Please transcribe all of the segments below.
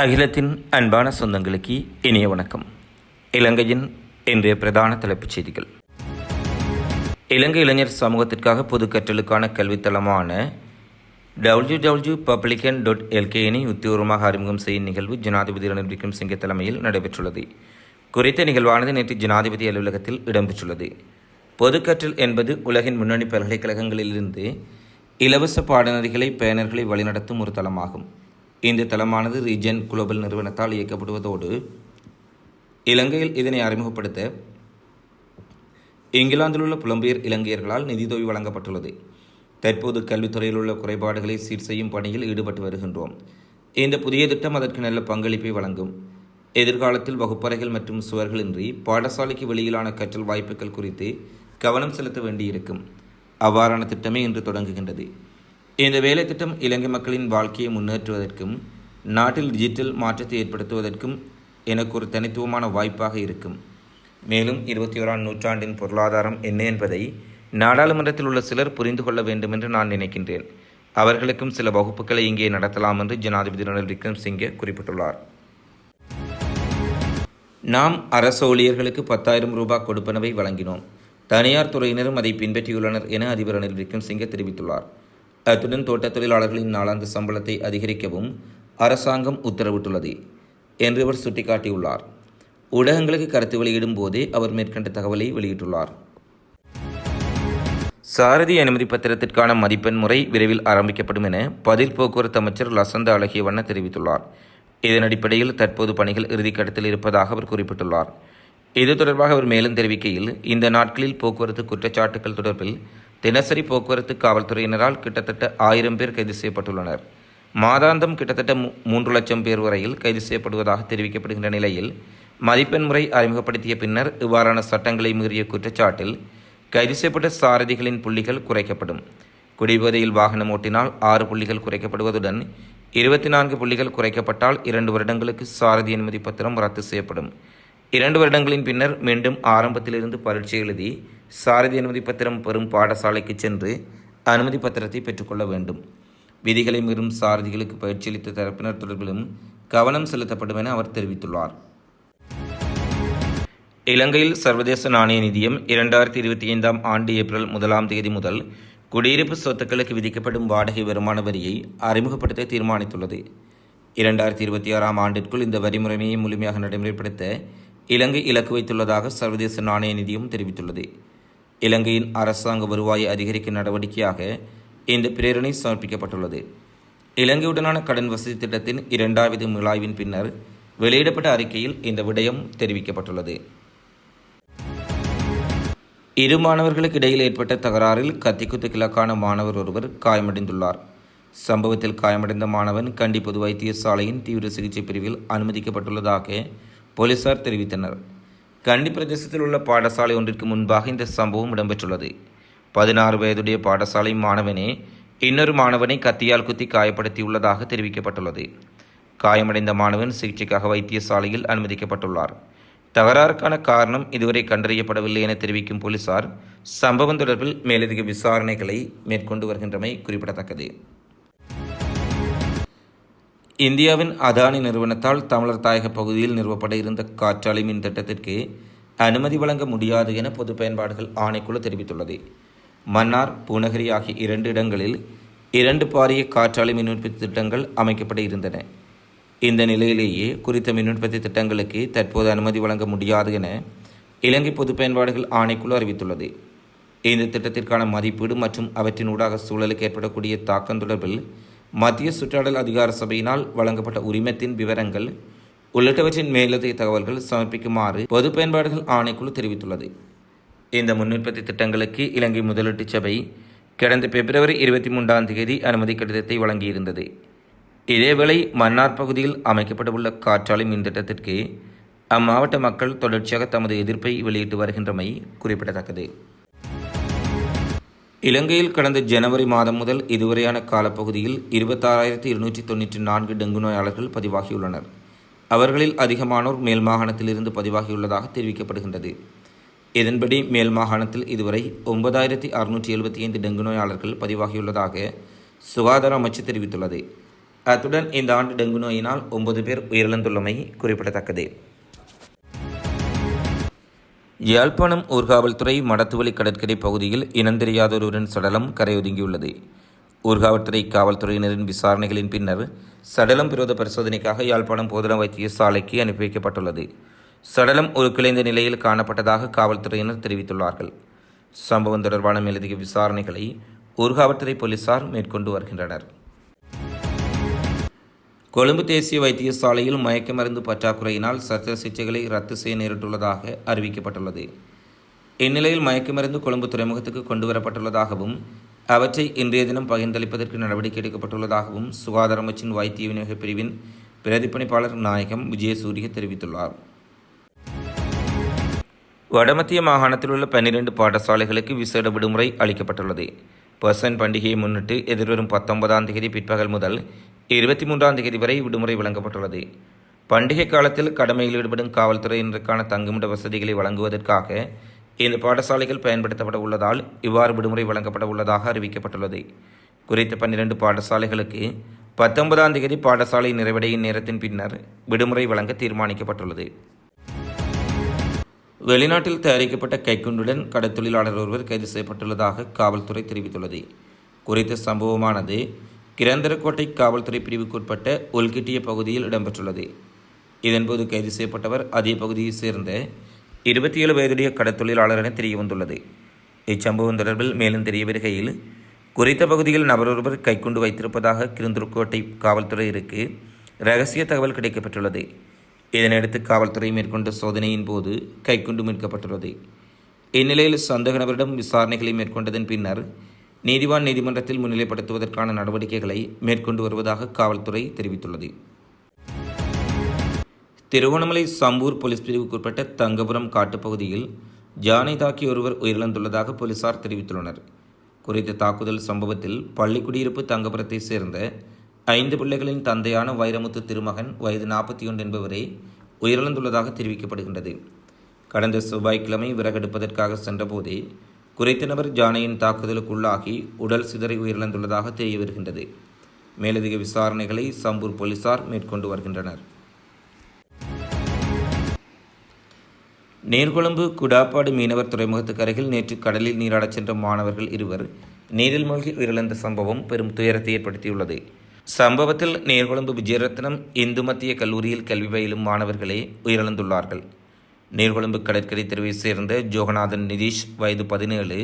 அகிலத்தின் அன்பான சொந்தங்களுக்கு இனிய வணக்கம். இலங்கையின் இன்றைய பிரதான தலைப்புச் செய்திகள். இலங்கை இளைஞர் சமூகத்திற்காக பொது கற்றலுக்கான கல்வித்தளமான டபிள்யூ டபிள்யூ பப்ளிகன் டாட் எல்கேஎனை உத்தியோகமாக அறிமுகம் செய்யும் நிகழ்வு ஜனாதிபதி ரணில் விக்ரம்சிங்கே தலைமையில் நடைபெற்றுள்ளது. குறித்த நிகழ்வானது நேற்று ஜனாதிபதி அலுவலகத்தில் இடம்பெற்றுள்ளது. பொது கற்றல் என்பது உலகின் முன்னணி பல்கலைக்கழகங்களிலிருந்து இலவச பாடநெறிகளை பயனர்களை வழிநடத்தும் ஒரு தளமாகும். இந்த தளமானது ரீஜன் குளோபல் நிறுவனத்தால் இயக்கப்படுவதோடு இலங்கையில் இதனை அறிமுகப்படுத்த இங்கிலாந்தில் உள்ள புலம்பெயர் இலங்கையர்களால் நிதியுதவி வழங்கப்பட்டுள்ளது. தற்போது கல்வித்துறையில் உள்ள குறைபாடுகளை சீர் செய்யும் பணியில் ஈடுபட்டு வருகின்றோம். இந்த புதிய திட்டம் அதற்கு நல்ல பங்களிப்பை வழங்கும். எதிர்காலத்தில் வகுப்பறைகள் மற்றும் சுவர்களின்றி பாடசாலைக்கு வெளியிலான கற்றல் வாய்ப்புகள் குறித்து கவனம் செலுத்த வேண்டியிருக்கும். அவ்வாறான திட்டமே இன்று தொடங்குகின்றது. இந்த வேலை திட்டம் இலங்கை மக்களின் வாழ்க்கையை முன்னேற்றுவதற்கும் நாட்டில் டிஜிட்டல் மாற்றத்தை ஏற்படுத்துவதற்கும் எனக்கு ஒரு தனித்துவமான வாய்ப்பாக இருக்கும். மேலும் இருபத்தி ஓராம் நூற்றாண்டின் பொருளாதாரம் என்ன என்பதை நாடாளுமன்றத்தில் உள்ள சிலர் புரிந்து கொள்ள வேண்டும் என்று நான் நினைக்கின்றேன். அவர்களுக்கும் சில வகுப்புகளை இங்கே நடத்தலாம் என்று ஜனாதிபதி ரணில் விக்ரம்சிங்கே குறிப்பிட்டுள்ளார். நாம் அரசு ஊழியர்களுக்கு பத்தாயிரம் ரூபாய் கொடுப்பனவை வழங்கினோம். தனியார் துறையினரும் அதை பின்பற்றியுள்ளனர் என அதிபர் ரணில் விக்ரம்சிங்கே தெரிவித்துள்ளார். அத்துடன் தோட்டத் தொழிலாளர்களின் நாளாந்த சம்பளத்தை அதிகரிக்கவும் அரசாங்கம் உத்தரவிட்டுள்ளது என்று அவர் சுட்டிக்காட்டியுள்ளார். ஊடகங்களுக்கு கருத்து வெளியிடும் போதே அவர் மேற்கண்ட தகவலை வெளியிட்டுள்ளார். சாரதி அனுமதி பத்திரத்திற்கான மதிப்பெண் முறை விரைவில் ஆரம்பிக்கப்படும் என பதில் போக்குவரத்து அமைச்சர் லசந்த அழகியவண்ண தெரிவித்துள்ளார். இதன் அடிப்படையில் தற்போது பணிகள் இறுதிக்கட்டத்தில் இருப்பதாக அவர் குறிப்பிட்டுள்ளார். இது தொடர்பாக அவர் மேலும் தெரிவிக்கையில் இந்த நாட்களில் போக்குவரத்து குற்றச்சாட்டுகள் தொடர்பில் தினசரி போக்குவரத்து காவல்துறையினரால் கிட்டத்தட்ட ஆயிரம் பேர் கைது செய்யப்பட்டுள்ளனர். மாதாந்தம் கிட்டத்தட்ட மூன்று லட்சம் பேர் வரையில் கைது செய்யப்படுவதாக தெரிவிக்கப்படுகின்ற நிலையில் மதிப்பெண் முறை அறிமுகப்படுத்திய பின்னர் இவ்வாறான சட்டங்களை மீறிய குற்றச்சாட்டில் கைது செய்யப்பட்ட சாரதிகளின் புள்ளிகள் குறைக்கப்படும். குடிபோதையில் வாகனம் ஓட்டினால் ஆறு புள்ளிகள் குறைக்கப்படுவதுடன் இருபத்தி நான்கு புள்ளிகள் குறைக்கப்பட்டால் இரண்டு வருடங்களுக்கு சாரதி அனுமதி பத்திரம் ரத்து செய்யப்படும். இரண்டு வருடங்களின் பின்னர் மீண்டும் ஆரம்பத்திலிருந்து பரீட்சை எழுதி சாரதி அனுமதி பத்திரம் பெறும் பாடசாலைக்கு சென்று அனுமதி பத்திரத்தை பெற்றுக்கொள்ள வேண்டும். விதிகளை மீறும் சாரதிகளுக்கு பயிற்சியளித்த தரப்பினர் தொடர்பிலும் கவனம் செலுத்தப்படும் என அவர் தெரிவித்துள்ளார். இலங்கையில் சர்வதேச நாணய நிதியம் இரண்டாயிரத்தி இருபத்தி ஐந்தாம் ஆண்டு ஏப்ரல் முதலாம் தேதி முதல் குடியிருப்பு சொத்துக்களுக்கு விதிக்கப்படும் வாடகை வருமான வரியை அறிமுகப்படுத்த தீர்மானித்துள்ளது. இரண்டாயிரத்தி இருபத்தி ஆறாம் ஆண்டிற்குள் இந்த வரி முறைமையை முழுமையாக நடைமுறைப்படுத்த இலங்கை இலக்கு வைத்துள்ளதாக சர்வதேச நாணய நிதியம் தெரிவித்துள்ளது. இலங்கையின் அரசாங்க வருவாயை அதிகரிக்கும் நடவடிக்கையாக இந்த பிரேரணை சமர்ப்பிக்கப்பட்டுள்ளது. இலங்கையுடனான கடன் வசதி திட்டத்தின் இரண்டாவது மீளாய்வின் பின்னர் வெளியிடப்பட்ட அறிக்கையில் இந்த விடயம் தெரிவிக்கப்பட்டுள்ளது. இரு மாணவர்களுக்கு இடையில் ஏற்பட்ட தகராறில் கத்திக்குத்து கிழக்கான மாணவர் ஒருவர் காயமடைந்துள்ளார். சம்பவத்தில் காயமடைந்த மாணவன் கண்டி பொது வைத்தியசாலையின் தீவிர சிகிச்சை பிரிவில் அனுமதிக்கப்பட்டுள்ளதாக போலீசார் தெரிவித்தனர். கண்டி பிரதேசத்தில் உள்ள பாடசாலை ஒன்றிற்கு முன்பாக இந்த சம்பவம் இடம்பெற்றுள்ளது. பதினாறு வயதுடைய பாடசாலை மாணவனே இன்னொரு மாணவனை கத்தியால் குத்தி காயப்படுத்தியுள்ளதாக தெரிவிக்கப்பட்டுள்ளது. காயமடைந்த மாணவன் சிகிச்சைக்காக வைத்தியசாலையில் அனுமதிக்கப்பட்டுள்ளார். தகராறுக்கான காரணம் இதுவரை கண்டறியப்படவில்லை என தெரிவிக்கும் போலீசார் சம்பவம் தொடர்பில் மேலதிக விசாரணைகளை மேற்கொண்டு வருகின்றமை குறிப்பிடத்தக்கது. இந்தியாவின் அதானி நிறுவனத்தால் தமிழர் தாயக பகுதியில் நிறுவப்பட இருந்த காற்றாலை மின் திட்டத்திற்கு அனுமதி வழங்க முடியாது என பொது பயன்பாடுகள் ஆணைக்குழு தெரிவித்துள்ளது. மன்னார் பூநகரி ஆகிய இரண்டு இடங்களில் இரண்டு பாரிய காற்றாலை மின் உற்பத்தி திட்டங்கள் அமைக்கப்பட இருந்தன. இந்த நிலையிலேயே குறித்த மின் உற்பத்தி திட்டங்களுக்கு தற்போது அனுமதி வழங்க முடியாது என இலங்கை பொது பயன்பாடுகள் ஆணைக்குழு அறிவித்துள்ளது. இந்த திட்டத்திற்கான மதிப்பீடு மற்றும் அவற்றின் ஊடாக சூழலுக்கு ஏற்படக்கூடிய தாக்கம் தொடர்பில் மத்திய சுற்றாடல் அதிகார சபையினால் வழங்கப்பட்ட உரிமத்தின் விவரங்கள் உள்ளிட்டவற்றின் மேலதிக தகவல்கள் சமர்ப்பிக்குமாறு பொது பயன்பாடுகள் ஆணைக்குழு தெரிவித்துள்ளது. இந்த முன்னுற்பத்தி திட்டங்களுக்கு இலங்கை முதலீட்டு சபை கடந்த பிப்ரவரி இருபத்தி மூன்றாம் தேதி அனுமதி கடிதத்தை வழங்கியிருந்தது. இதேவேளை மன்னார் பகுதியில் அமைக்கப்படவுள்ள காற்றாலை மின் திட்டத்திற்கு அம்மாவட்ட மக்கள் தொடர்ச்சியாக தமது எதிர்ப்பை வெளியிட்டு வருகின்றமை குறிப்பிடத்தக்கது. இலங்கையில் கடந்த ஜனவரி மாதம் முதல் இதுவரையான காலப்பகுதியில் இருபத்தாறாயிரத்தி இருநூற்றி தொண்ணூற்றி நான்கு டெங்கு நோயாளர்கள் பதிவாகியுள்ளனர். அவர்களில் அதிகமானோர் மேல் மாகாணத்திலிருந்து பதிவாகியுள்ளதாக தெரிவிக்கப்படுகின்றது. இதன்படி மேல் மாகாணத்தில் இதுவரை ஒன்பதாயிரத்தி அறுநூற்றி எழுபத்தி ஐந்து டெங்கு நோயாளர்கள் பதிவாகியுள்ளதாக சுகாதார அமைச்சு தெரிவித்துள்ளது. அத்துடன் இந்த ஆண்டு டெங்கு நோயினால் ஒன்பது பேர் உயிரிழந்துள்ளமை குறிப்பிடத்தக்கது. யாழ்ப்பாணம் ஊர்காவல்துறை மடத்துவலி கடற்கரை பகுதியில் இனந்தெரியாதொருவரின் சடலம் கரையொதுங்கியுள்ளது. ஊர்காவல்துறை காவல்துறையினரின் விசாரணைகளின் பின்னர் சடலம் விரோத பரிசோதனைக்காக யாழ்ப்பாணம் போதனா வைத்தியசாலைக்கு அனுப்பி வைக்கப்பட்டுள்ளது. சடலம் ஒரு கிளைந்த நிலையில் காணப்பட்டதாக காவல்துறையினர் தெரிவித்துள்ளார்கள். சம்பவம் தொடர்பான மேலதிக விசாரணைகளை ஊர்காவல்துறை போலீசார் மேற்கொண்டு வருகின்றனர். கொழும்பு தேசிய வைத்தியசாலையில் மயக்க மருந்து பற்றாக்குறையினால் சத்திர சிகிச்சைகளை ரத்து செய்ய நேரிட்டுள்ளதாக அறிவிக்கப்பட்டுள்ளது. இந்நிலையில் மயக்க மருந்து கொழும்பு துறைமுகத்துக்கு கொண்டு வரப்பட்டுள்ளதாகவும் அவற்றை இன்றைய தினம் பகிர்ந்தளிப்பதற்கு நடவடிக்கை எடுக்கப்பட்டுள்ளதாகவும் சுகாதார அமைச்சின் வைத்திய விநியோக பிரிவின் பிரதிப்பணிப்பாளர் நாயகம் விஜயசூரிய தெரிவித்துள்ளார். வடமத்திய மாகாணத்தில் உள்ள பன்னிரண்டு பாடசாலைகளுக்கு விசேட விடுமுறை அளிக்கப்பட்டுள்ளது. பர்சன் பண்டிகையை முன்னிட்டு எதிர்வரும் பத்தொன்பதாம் தேதி பிற்பகல் முதல் இருபத்தி மூன்றாம் தேதி வரை விடுமுறை வழங்கப்பட்டுள்ளது. பண்டிகை காலத்தில் கடமையில் ஈடுபடும் காவல்துறையினருக்கான தங்குமிட வசதிகளை வழங்குவதற்காக இந்த பாடசாலைகள் பயன்படுத்தப்பட உள்ளதால் இவ்வாறு விடுமுறை வழங்கப்பட உள்ளதாக அறிவிக்கப்பட்டுள்ளது. குறித்த பன்னிரண்டு பாடசாலைகளுக்கு பத்தொன்பதாம் தேதி பாடசாலை நிறைவடையும் நேரத்தின் பின்னர் விடுமுறை வழங்க தீர்மானிக்கப்பட்டுள்ளது. வெளிநாட்டில் தயாரிக்கப்பட்ட கைக்குண்டுடன் கடத்தொழிலாளர் ஒருவர் கைது செய்யப்பட்டுள்ளதாக காவல்துறை தெரிவித்துள்ளது. குறித்த சம்பவமானது கிரந்தரக்கோட்டை காவல்துறை பிரிவுக்குட்பட்ட உள்கிட்டிய பகுதியில் இடம்பெற்றுள்ளது. இதன்போது கைது செய்யப்பட்டவர் அதே பகுதியைச் சேர்ந்த இருபத்தி ஏழு வயதுடைய கடற்தொழிலாளர் என தெரிய வந்துள்ளது இச்சம்பவம் தொடர்பில் மேலும் தெரிய வருகையில் குறித்த பகுதியில் நபரொருவர் கைக்குண்டு வைத்திருப்பதாக கிருந்தூர்கோட்டை காவல்துறையிற்கு ரகசிய தகவல் கிடைக்கப்பட்டுள்ளது இதனையடுத்து காவல்துறை மேற்கொண்ட சோதனையின் போது கைக்குண்டு மீட்கப்பட்டுள்ளது. இந்நிலையில் சந்தேக நபரிடம் விசாரணைகளை மேற்கொண்டதன் பின்னர் நீதிவான் நீதிமன்றத்தில் முன்னிலைப்படுத்துவதற்கான நடவடிக்கைகளை மேற்கொண்டு வருவதாக காவல்துறை தெரிவித்துள்ளது. திருவண்ணாமலை சம்பூர் போலீஸ் பிரிவுக்குட்பட்ட தங்கபுரம் காட்டுப்பகுதியில் ஜானை தாக்கி ஒருவர் உயிரிழந்துள்ளதாக போலீசார் தெரிவித்துள்ளனர். குறித்த தாக்குதல் சம்பவத்தில் பள்ளிக்குடியிருப்பு தங்கபுரத்தை சேர்ந்த ஐந்து பிள்ளைகளின் தந்தையான வைரமுத்து திருமகன் வயது நாற்பத்தி ஒன்று என்பவரே உயிரிழந்துள்ளதாக தெரிவிக்கப்படுகின்றது. கடந்த செவ்வாய்க்கிழமை விறகெடுப்பதற்காக சென்றபோதே குறித்த நபர் ஜானையின் தாக்குதலுக்குள்ளாகி உடல் சிதறி உயிரிழந்துள்ளதாக தெரிய வருகின்றது மேலதிக விசாரணைகளை சம்பூர் போலீசார் மேற்கொண்டு வருகின்றனர். நீர்கொழும்பு குடாப்பாடு மீனவர் துறைமுகத்துக்கு அருகில் நேற்று கடலில் நீராடச் சென்ற மாணவர்கள் இருவர் நீரில் மூழ்கி உயிரிழந்த சம்பவம் பெரும் துயரத்தை ஏற்படுத்தியுள்ளது. சம்பவத்தில் நீர்கொழும்பு விஜயரத்னம் இந்து மத்திய கல்லூரியில் கல்வி பயிலும் மாணவர்களே உயிரிழந்துள்ளார்கள். நீர்கொழும்பு கடற்கரை தெருவைச் சேர்ந்த ஜோகநாதன் நிதிஷ் வயது பதினேழு.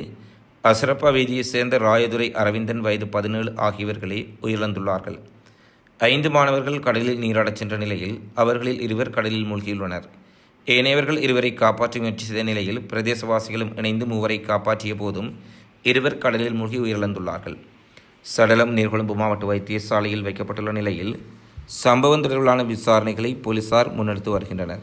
அசரப்பா வீதியைச் சேர்ந்த ராயதுரை அரவிந்தன் வயது பதினேழு ஆகியவர்களே உயிரிழந்துள்ளார்கள். ஐந்து மாணவர்கள் கடலில் நீராடச் சென்ற நிலையில் அவர்களில் இருவர் கடலில் மூழ்கியுள்ளனர். ஏனையவர்கள் இருவரை காப்பாற்ற முயற்சி செய்த நிலையில் பிரதேசவாசிகளும் இணைந்து மூவரை காப்பாற்றிய போதும் இருவர் கடலில் மூழ்கி உயிரிழந்துள்ளார்கள். சடலம் நீர்கொழும்பு மாவட்ட வைத்தியசாலையில் வைக்கப்பட்டுள்ள நிலையில் சம்பவம் தொடர்பிலான விசாரணைகளை போலீசார் முன்னெடுத்து வருகின்றனர்.